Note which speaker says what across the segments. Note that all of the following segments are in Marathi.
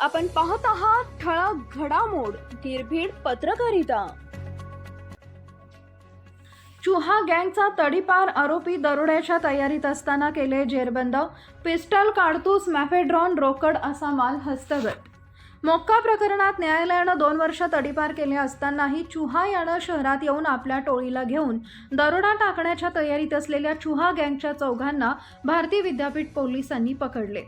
Speaker 1: आपण पाहत आहात ठळक घडामोड निर्भीड पत्रकारिता. चुहा गँगचा तडीपार आरोपी दरोड्याच्या तयारीत असताना केले जेरबंद. पिस्टल काडतूस मॅफेड्रॉन रोकड असा माल हस्तगत. मोक्का प्रकरणात न्यायालयानं दोन वर्ष तडीपार केले असतानाही चुहा यानं शहरात येऊन आपल्या टोळीला घेऊन दरोडा टाकण्याच्या तयारीत असलेल्या चुहा गँगच्या चौघांना भारतीय विद्यापीठ पोलिसांनी पकडले.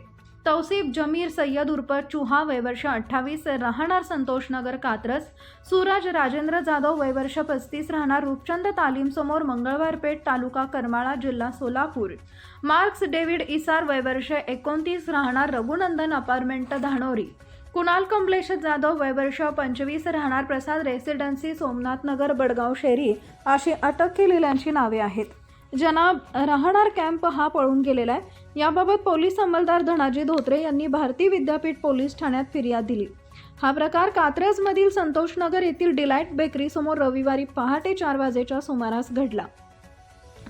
Speaker 1: तौसिफ जमीर सय्यद उर्फ चुहा वयवर्ष अठ्ठावीस राहणार संतोषनगर कात्रज सूरज राजेंद्र जाधव वयवर्ष पस्तीस राहणार रूपचंद तालीम समोर मंगळवार पेठ तालुका करमाळा जिल्हा सोलापूर. मार्क्स डेव्हिड इसार वयवर्ष एकोणतीस राहणार रघुनंदन अपार्टमेंट धानोरी. कुणाल कमलेश जाधव वयवर्ष पंचवीस राहणार प्रसाद रेसिडेन्सी सोमनाथ नगर बडगाव शेरी अशी अटक केलेल्यांची नावे आहेत. जनाब राहणार कॅम्प हा पळून गेलेला आहे. याबाबत पोलीस अंमलदार धनाजी धोत्रे यांनी भारतीय विद्यापीठ पोलीस ठाण्यात फिर्याद दिली. हा प्रकार कात्रजमधील संतोषनगर येथील डिलाईट बेकरीसमोर रविवारी पहाटे चार वाजेच्या सुमारास घडला.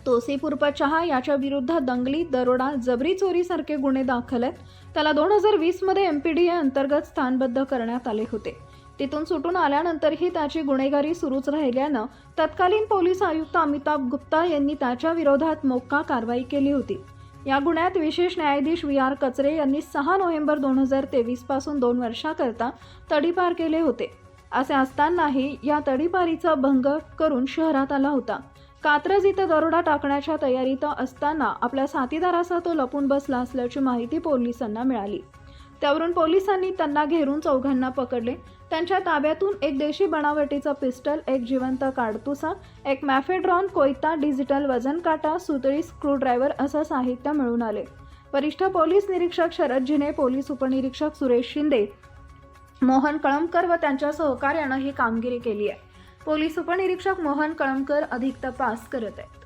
Speaker 1: तोसीपूर्व चहा याच्या विरुद्ध दंगली दरोडा जबरी चोरीसारखे गुन्हे दाखल आहेत. त्याला दोन हजार वीसमध्ये एम पी डी ए अंतर्गत स्थानबद्ध करण्यात आले होते. तिथून सुटून आल्यानंतरही त्याची गुन्हेगारी सुरूच राहिल्यानं तत्कालीन पोलीस आयुक्त अमिताभ गुप्ता यांनी त्याच्या विरोधात मोक्का कारवाई केली होती. या गुन्ह्यात विशेष न्यायाधीश व्ही आर कचरे यांनी सहा नोव्हेंबर दोन हजार तेवीसपासून दोन वर्षाकरता तडीपार केले होते. असे असतानाही या तडीपारीचा भंग करून शहरात आला होता. कात्रज इथं दरोडा टाकण्याच्या तयारीत असताना आपल्या साथीदारासह तो लपून बसला असल्याची माहिती पोलिसांना मिळाली. त्यावरून पोलिसांनी त्यांना घेरून चौघांना पकडले. त्यांच्या ताब्यातून एक देशी बनावटीचा पिस्टल एक जिवंत काडतुसा एक मॅफेड्रॉन कोयता डिजिटल वजन काटा सुतळी स्क्रूड्रायव्हर असं साहित्य मिळून आले. वरिष्ठ पोलीस निरीक्षक शरद जिने पोलीस उपनिरीक्षक सुरेश शिंदे मोहन कळमकर व त्यांच्या सहकार्यानं ही कामगिरी केली आहे. पोलीस उपनिरीक्षक मोहन कळमकर अधिक तपास करत आहेत.